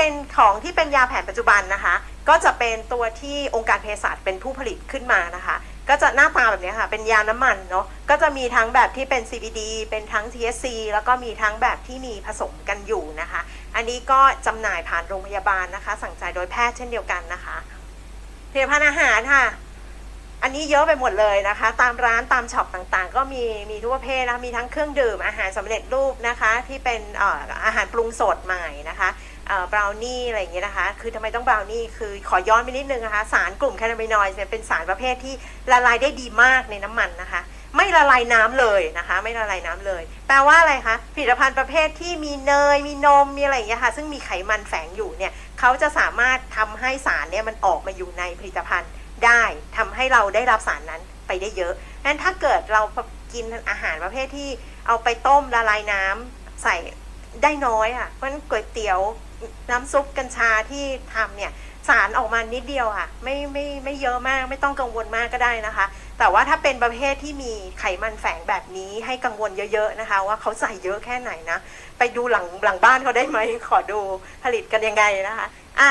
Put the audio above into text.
เป็นของที่เป็นยาแผนปัจจุบันนะคะ ก็จะเป็นตัวที่องค์การเภสัชเป็นผู้ผลิตขึ้นมานะคะ ก็จะหน้าตาแบบนี้ค่ะ เป็นยาน้ำมันเนาะก็จะมีทั้งแบบที่เป็น CBD เป็นทั้ง THC แล้วก็มีทั้งแบบที่มีผสมกันอยู่นะคะ อันนี้ก็จำหน่ายผ่านโรงพยาบาลนะคะ สั่งจ่ายโดยแพทย์เช่นเดียวกันนะคะผลิตภัณฑ์อาหารค่ะอันนี้เยอะไปหมดเลยนะคะ ตามร้านตามช็อปต่างๆ ก็มีมีทุกประเภทนะคะมีทั้งเครื่องดื่มอาหารสำเร็จรูปนะคะ ที่เป็นอาหารปรุงสดใหม่นะคะ บราวนี่อะไรอย่างเงี้ยนะคะ คือทำไมต้องบราวนี่ คือขอย้อนไปนิดนึงนะคะ สารกลุ่มแคนาบินอยด์เนี่ยเป็นสารประเภทที่ละลายได้ดีมากในน้ำมันนะคะ ไม่ละลายน้ำเลยนะคะ ไม่ละลายน้ำเลย แปลว่าอะไรคะ ผลิตภัณฑ์ประเภทที่มีเนย มีนม มีอะไรอย่างเงี้ยค่ะ ซึ่งมีไขมันแฝงอยู่เนี่ย เขาจะสามารถทำให้สารเนี่ยมันออกมาอยู่ในผลิตภัณฑ์ได้ทำให้เราได้รับสารนั้นไปได้เยอะนั้นถ้าเกิดเรากินอาหารประเภทที่เอาไปต้มละลายน้ำใส่ ได้น้อยอะ เพราะฉะนั้นก๋วยเตี๋ยวน้ำซุปกัญชาที่ทำเนี่ยสารออกมานิดเดียวค่ะ ไม่ไม่ไม่เยอะมากไม่ต้องกังวลมากก็ได้นะคะ แต่ว่าถ้าเป็นประเภทที่มีไขมันแฝงแบบนี้ให้กังวลเยอะๆนะคะ ว่าเขาใส่เยอะแค่ไหนนะ ไปดูหลังหลังบ้านเขาได้ไหมขอดูผลิตกันยังไงนะคะ อ่า